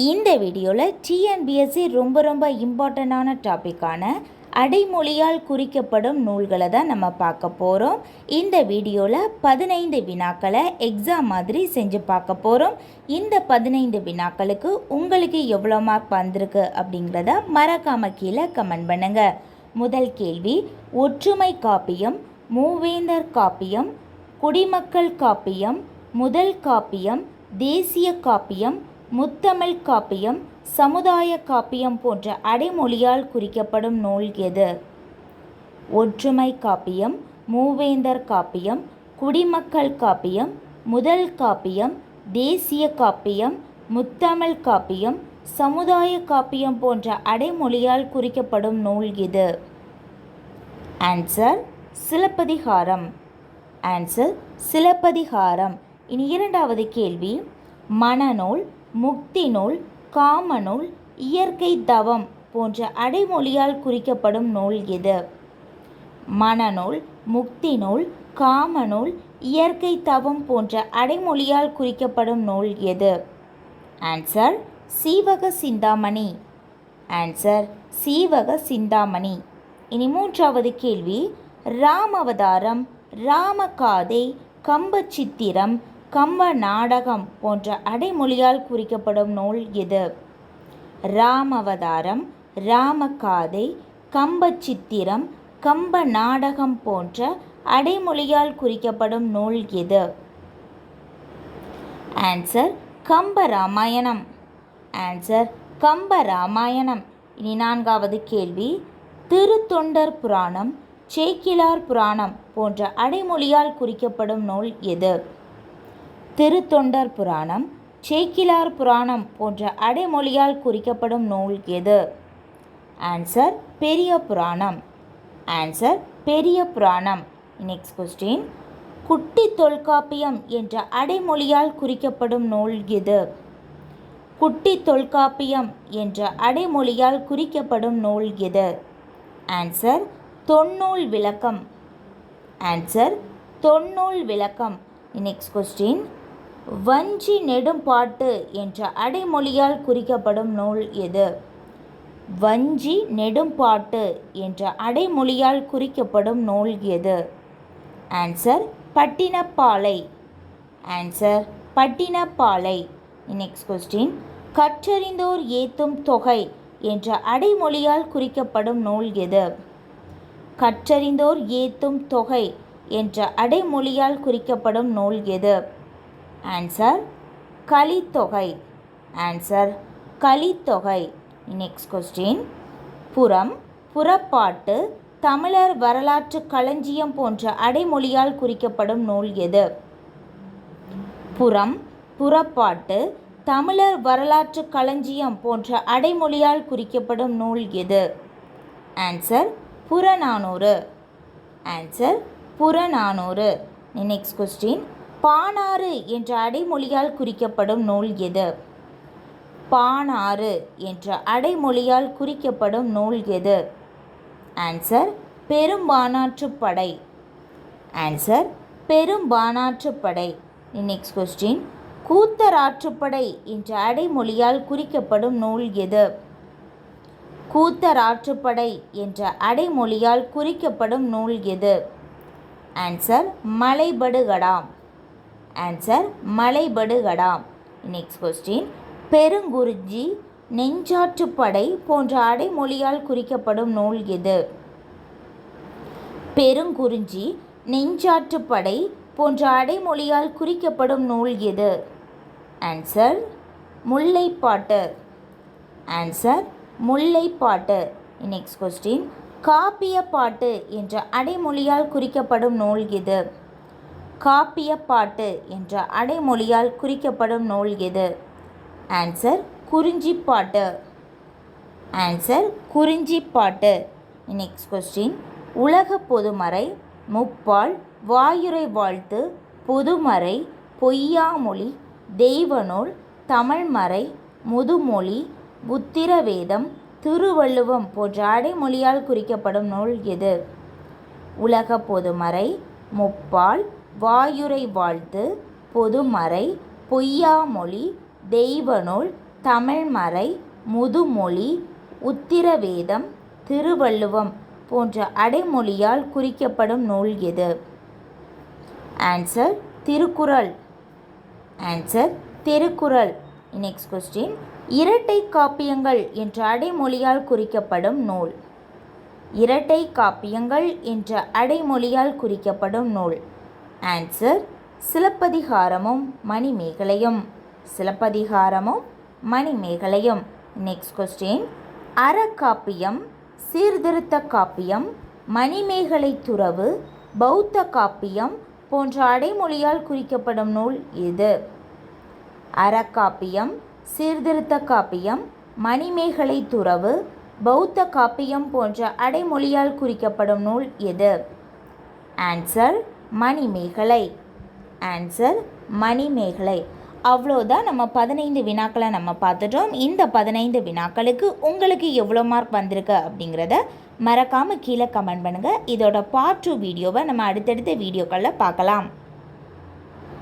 இந்த வீடியோவில் டிஎன்பிஎஸ்சி ரொம்ப ரொம்ப இம்பார்ட்டண்ட்டான டாப்பிக்கான அடைமொழியால் குறிக்கப்படும் நூல்களை தான் நம்ம பார்க்க போகிறோம் இந்த வீடியோவில் பதினைந்து வினாக்களை எக்ஸாம் மாதிரி செஞ்சு பார்க்க போகிறோம் இந்த பதினைந்து வினாக்களுக்கு உங்களுக்கு எவ்வளோ மார்க் வந்திருக்கு அப்படிங்கிறத மறக்காம கீழே கமெண்ட் பண்ணுங்க. முதல் கேள்வி ஒற்றுமை காப்பியம் மூவேந்தர் காப்பியம் குடிமக்கள் காப்பியம் முதல் காப்பியம் தேசிய காப்பியம் முத்தமிழ் காப்பியம் சமுதாய காப்பியம் போன்ற அடைமொழியால் குறிக்கப்படும் நூல் எது? ஒற்றுமை காப்பியம் மூவேந்தர் காப்பியம் குடிமக்கள் காப்பியம் முதல் காப்பியம் தேசிய காப்பியம் முத்தமிழ் காப்பியம் சமுதாய காப்பியம் போன்ற அடைமொழியால் குறிக்கப்படும் நூல் இது ஆன்சர் சிலப்பதிகாரம். ஆன்சர் சிலப்பதிகாரம். இனி இரண்டாவது கேள்வி. மனநூல் முக்தி நூல் காமநூல் இயற்கை தவம் போன்ற அடைமொழியால் குறிக்கப்படும் நூல் எது? மனநூல் முக்தி நூல் காமநூல் இயற்கை தவம் போன்ற அடைமொழியால் குறிக்கப்படும் நூல் எது? ஆன்சர் சீவக சிந்தாமணி. ஆன்சர் சீவக சிந்தாமணி. இனி மூன்றாவது கேள்வி. ராமவதாரம் ராமகாதை கம்பச்சித்திரம் கம்ப நாடகம் போன்ற அடைமொழியால் குறிக்கப்படும் நூல் எது? ராமவதாரம் ராமகாதை கம்ப சித்திரம் கம்ப நாடகம் போன்ற அடைமொழியால் குறிக்கப்படும் நூல் எது? ஆன்சர் கம்ப ராமாயணம். ஆன்சர் கம்ப ராமாயணம். இனி நான்காவது கேள்வி. திருத்தொண்டர் புராணம் சேக்கிலார் புராணம் போன்ற அடைமொழியால் குறிக்கப்படும் நூல் எது? திருத்தொண்டர் புராணம் சேக்கிலார் புராணம் போன்ற அடைமொழியால் குறிக்கப்படும் நூல் எது? ஆன்சர் பெரிய புராணம். ஆன்சர் பெரிய புராணம். நெக்ஸ்ட் கொஸ்டின் குட்டி தொல்காப்பியம் என்ற அடைமொழியால் குறிக்கப்படும் நூல் எது? குட்டி தொல்காப்பியம் என்ற அடைமொழியால் குறிக்கப்படும் நூல் எது? ஆன்சர் தொன்னூல் விளக்கம். ஆன்சர் தொன்னூல் விளக்கம். நெக்ஸ்ட் கொஸ்டின் வஞ்சி நெடும்பாட்டு என்ற அடைமொழியால் குறிக்கப்படும் நூல் எது? வஞ்சி நெடும்பாட்டு என்ற அடைமொழியால் குறிக்கப்படும் நூல் எது? Answer Pattinappalai. Answer Pattinappalai. Next question கற்றறிந்தோர் ஏத்தும் தொகை என்ற அடைமொழியால் குறிக்கப்படும் நூல் எது? கற்றறிந்தோர் ஏத்தும் தொகை என்ற அடைமொழியால் குறிக்கப்படும் நூல் எது? Answer Kalithogai. Answer Kalithogai. Next question புறம் புறப்பாட்டு தமிழர் வரலாற்று களஞ்சியம் போன்ற அடைமொழியால் குறிக்கப்படும் நூல் எது? புறம் புறப்பாட்டு தமிழர் வரலாற்று களஞ்சியம் போன்ற அடைமொழியால் குறிக்கப்படும் நூல் எது? Answer Purananuru. Answer Purananuru. Next question Panaru என்ற அடைமொழியால் குறிக்கப்படும் நூல் எது? பானாறு என்ற அடைமொழியால் குறிக்கப்படும் நூல் எது? Answer Perumpanarruppadai answer Perumpanarruppadai next question Koothararruppadai என்ற அடைமொழியால் குறிக்கப்படும் நூல் எது? கூத்தராற்றுப்படை என்ற அடைமொழியால் குறிக்கப்படும் நூல் எது? Answer Malaipadukadam. Answer Malaipadukadam. Next question Perunkurinji Nenjarruppadai போன்ற அடைமொழியால் குறிக்கப்படும் நூல் எது? பெருங்குறிஞ்சி நெஞ்சாற்றுப்படை போன்ற அடைமொழியால் குறிக்கப்படும் நூல் எது? Answer Mullaippattu. Answer Mullaippattu. Next question காப்பிய பாட்டு என்ற அடைமொழியால் குறிக்கப்படும் நூல் எது? காப்பிய பாட்டு என்ற அடைமொழியால் குறிக்கப்படும் நூல் எது? Answer Kurinjippattu answer Kurinjippattu next question உலக பொதுமறை முப்பால் வாயுரை வாழ்த்து பொதுமறை பொய்யாமொழி தெய்வநூல் தமிழ்மறை முதுமொழி புத்திரவேதம் திருவள்ளுவம் போன்ற அடைமொழியால் குறிக்கப்படும் நூல் எது? உலக பொதுமறை முப்பால் வாயுரை வாழ்த்து பொதுமறை பொய்யாமொழி தெய்வநூல் தமிழ்மறை முதுமொழி உத்திரவேதம் திருவள்ளுவம் போன்ற அடைமொழியால் குறிக்கப்படும் நூல் எது? Answer Thirukkural. Answer Thirukkural. Next question இரட்டை காப்பியங்கள் என்ற அடைமொழியால் குறிக்கப்படும் நூல். இரட்டை காப்பியங்கள் என்ற அடைமொழியால் குறிக்கப்படும் நூல். ஆன்சர் சிலப்பதிகாரமும் மணிமேகலையும். சிலப்பதிகாரமும் மணிமேகலையும். நெக்ஸ்ட் கொஸ்டின் அறக்காப்பியம் சீர்திருத்த காப்பியம் மணிமேகலை துறவு பௌத்த காப்பியம் போன்ற அடைமொழியால் குறிக்கப்படும் நூல் எது? அறக்காப்பியம் சீர்திருத்த காப்பியம் மணிமேகலை துறவு பௌத்த காப்பியம் போன்ற அடைமொழியால் குறிக்கப்படும் நூல் எது? ஆன்சர் மணிமேகலை. ஆன்சர் மணிமேகலை. அவ்வளோதான் நம்ம பதினைந்து வினாக்களை நம்ம பார்த்துட்டோம். இந்த பதினைந்து வினாக்களுக்கு உங்களுக்கு எவ்வளோ மார்க் வந்திருக்கு அப்படிங்கிறத மறக்காமல் கீழே கமெண்ட் பண்ணுங்கள் இதோட பார்ட் டூ வீடியோவை நம்ம அடுத்தடுத்த வீடியோக்களில் பார்க்கலாம்.